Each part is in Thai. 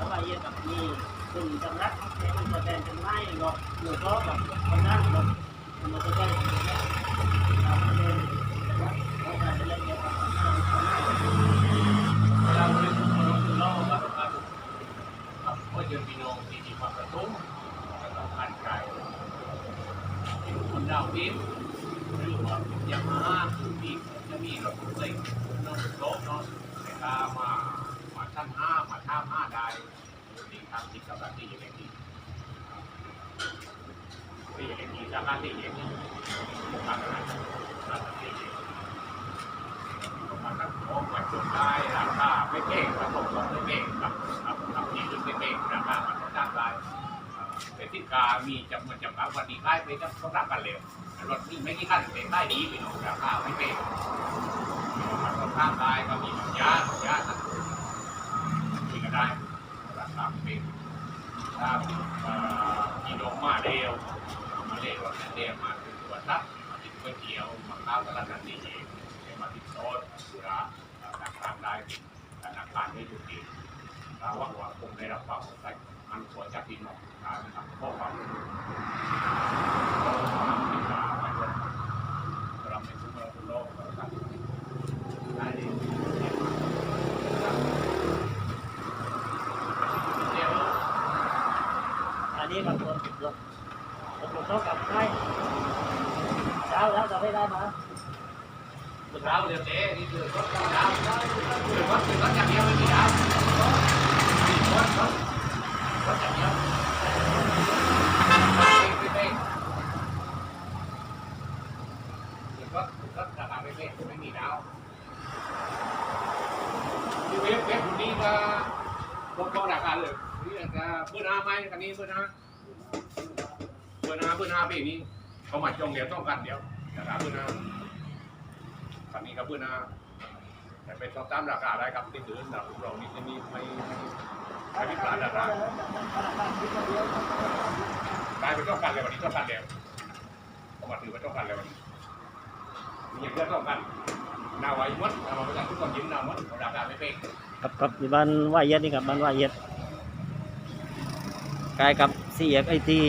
เป็นจำรักในมันจะเป็นจำไล่หรอกหรือก็แบบคนนั้นหรอมันจะได้เราเล่นเราจะเล่นเกี่ยวกับเราเล่นคนเราคือเล่ากับกันกับพ่อเจอบีนองที่มีความประสงค์กับผ่านไกลที่คนดาวดินหรือว่าอย่างมาคือมีจะมีราเลยน้องโต๊ะเนาะแต่ถ้ามามาชั้นห้ามาาห้าได้ดีทางที่กับที่อย่างนี้ที่อย่างนี้จากการที่อย่างนี้ผมทำอะไรทำอะไรมันก็โอ้มันจนได้ราคาไม่เก่งครับผมบอกไม่เก่งครับครับครับนี่คือไม่เก่งราคามันต้องได้แต่ที่กามีจำนวนจำกัดวันนี้ได้ไปก็ต้องรับกันเร็วรถนี่ไม่กี่ขั้นเป็นได้ดีไปหน่อยราคาไม่เก่งมันต้องข้ามได้ก็มียาหยาที่ก็ได้ราคาไม่เก่ง ถ้ากิโลมาเร็วมาเร็วเร็วมาถึงตัวทับมาติดก๋วยเตี๋ยวมาข้าวตลาดนั้นดีเองมาติดโต๊ะสุราธนาคารได้ธนาคารไม่ถูกดีถ้าว่างว่าคงได้รับความสนใจมันควรจะพี่น้องนะครับข้อความติดตามไปด้วยเราเป็นทุกเราทุกโลกนะครับได้ดีเดี๋ยว อันนี้บางคนหลบหลบเขากับใครเช้าแล้วจะไม่ได้มาดาวเดี๋ยวเจ๊นี่คือรถดาวดาวคือรถคือรถอย่างเดียวไม่มีดาวรถรถรถอย่าเบื่อรถรถราคาไม่ไม่ไม่มีดาวที่เว็บเว็บคนนี้ก็ลดก็ราคาเลยนี่จะเพื่อนอาไหมคันนี้เพื่อนอาเพื่อนอาเพื่อนอาปีนี้เขาหมาจองเดียวต้องกันเดียวราคาเพื่อนอาตอนนี้ครับเพื่อนนะแต่เป็นสอบตามราคาได้ครับที่ถือหนักเรานี่จะมีไม่ไม่พิพาทราคาได้เป็นต้องการเลยวันนี้ต้องการแล้วผมมาถือว่าต้องการแล้ววันนี้มีอย่างเดียวต้องการนาไว้มดนามาประจันทุกคนยิ้มนามดราคาไม่เป๊กกับกับบ้านว่าเย็ดนี่กับบ้านว่าเย็ด กายกับเสียไอที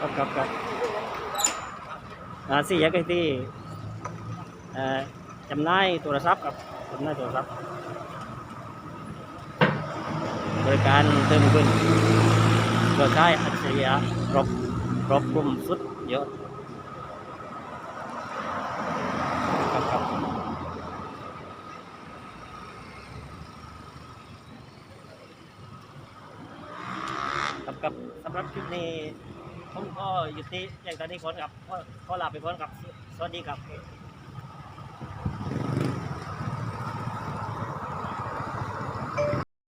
ครับครับครับอ่าสี่แยกไอทีเอ่อจำนายโทรศัพท์ครับจำนายโทรศัพท์ บริการเติมขึ้นเครือข่ายอัจฉริยะครบครบกลุ่มสุดเยอะครับครับครับครับสำหรับคลิปนี้ผมก็อยู่ที่อย่างตอนนี้คนครับขอขอลาไปก่อนครับ สวัสดีครับ